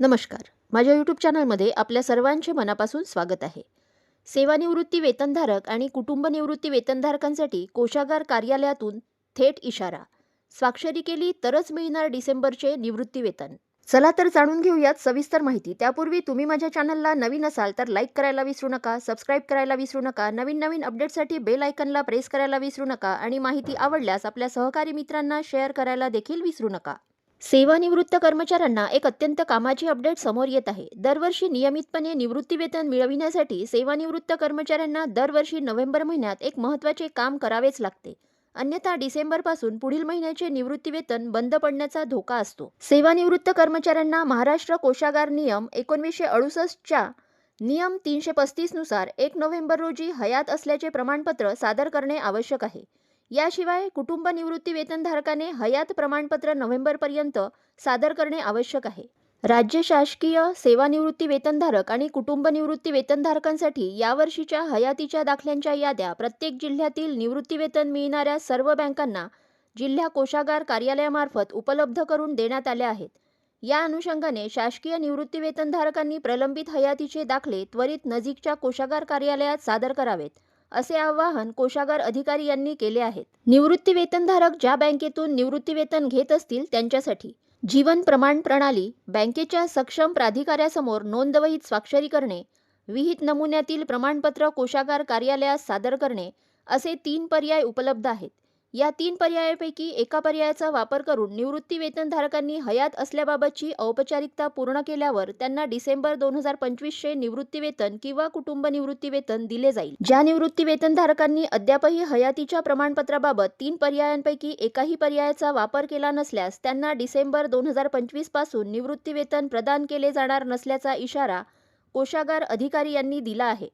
नमस्कार. माझ्या यूट्यूब चॅनलमध्ये आपल्या सर्वांचे मनापासून स्वागत आहे. सेवानिवृत्ती वेतनधारक आणि कुटुंब निवृत्ती वेतनधारकांसाठी कोशागार कार्यालयातून थेट इशारा. स्वाक्षरी केली तरच मिळणार डिसेंबरचे निवृत्ती वेतन. चला तर जाणून घेऊयात सविस्तर माहिती. त्यापूर्वी तुम्ही माझ्या चॅनलला नवीन असाल तर लाईक करायला विसरू नका सबस्क्राईब करायला विसरू नका नवीन नवीन अपडेटसाठी बेल आयकनला प्रेस करायला विसरू नका आणि माहिती आवडल्यास आपल्या सहकारी मित्रांना शेअर करायला देखील विसरू नका. सेवानिवृत्त कर्मचाऱ्यांना एक अत्यंत कामाची अपडेट समोर येत आहे. दरवर्षी नियमितपणे निवृत्तीवेतन मिळविण्यासाठी सेवानिवृत्त कर्मचाऱ्यांना दरवर्षी नोव्हेंबर महिन्यात एक महत्त्वाचे काम करावेच लागते. अन्यथा डिसेंबरपासून पुढील महिन्याचे निवृत्तीवेतन बंद पडण्याचा धोका असतो. सेवानिवृत्त कर्मचाऱ्यांना महाराष्ट्र कोशागार नियम एकोणवीसशे अडुसष्टच्या नियम तीनशे पस्तीसनुसार एक नोव्हेंबर रोजी हयात असल्याचे प्रमाणपत्र सादर करणे आवश्यक आहे. याशिवाय कुटुंब निवृत्ती वेतनधारकाने हयात प्रमाणपत्र नोव्हेंबरपर्यंत सादर करणे आवश्यक आहे. राज्य शासकीय सेवानिवृत्ती वेतनधारक आणि कुटुंब निवृत्ती वेतनधारकांसाठी यावर्षीच्या हयातीच्या दाखल्यांच्या याद्या प्रत्येक जिल्ह्यातील निवृत्तीवेतन मिळणाऱ्या सर्व बँकांना जिल्हा कोषागार कार्यालयामार्फत उपलब्ध करून देण्यात आल्या आहेत. या अनुषंगाने शासकीय निवृत्ती वेतनधारकांनी प्रलंबित हयातीचे दाखले त्वरित नजीकच्या कोषागार कार्यालयात सादर करावेत. असे आवाहन कोषागार अधिकारी यांनी केले आहेत. निवृत्तीवेतनधारक ज्या बँकेतून निवृत्तीवेतन घेत असतील त्यांच्यासाठी जीवन प्रमाण प्रणाली बँकेच्या सक्षम प्राधिकाऱ्यासमोर नोंदवहीत स्वाक्षरी करणे विहित नमुन्यातील प्रमाणपत्र कोशागार कार्यालयास सादर करणे असे तीन पर्याय उपलब्ध आहेत. या तीन पर्यायापैकी एका पर्यायाचा वापर करून निवृत्ती वेतनधारकांनी हयात असल्याबाबतची औपचारिकता पूर्ण केल्यावर त्यांना डिसेंबर दोन हजार पंचवीसचे निवृत्ती वेतन किंवा कुटुंब निवृत्ती वेतन दिले जाईल. ज्या निवृत्ती वेतनधारकांनी अद्यापही हयातीच्या प्रमाणपत्राबाबत तीन पर्यायांपैकी एकाही पर्यायाचा वापर केला नसल्यास त्यांना डिसेंबर दोन हजार पंचवीसपासून निवृत्ती वेतन प्रदान केले जाणार नसल्याचा इशारा कोशागार अधिकारी यांनी दिला आहे.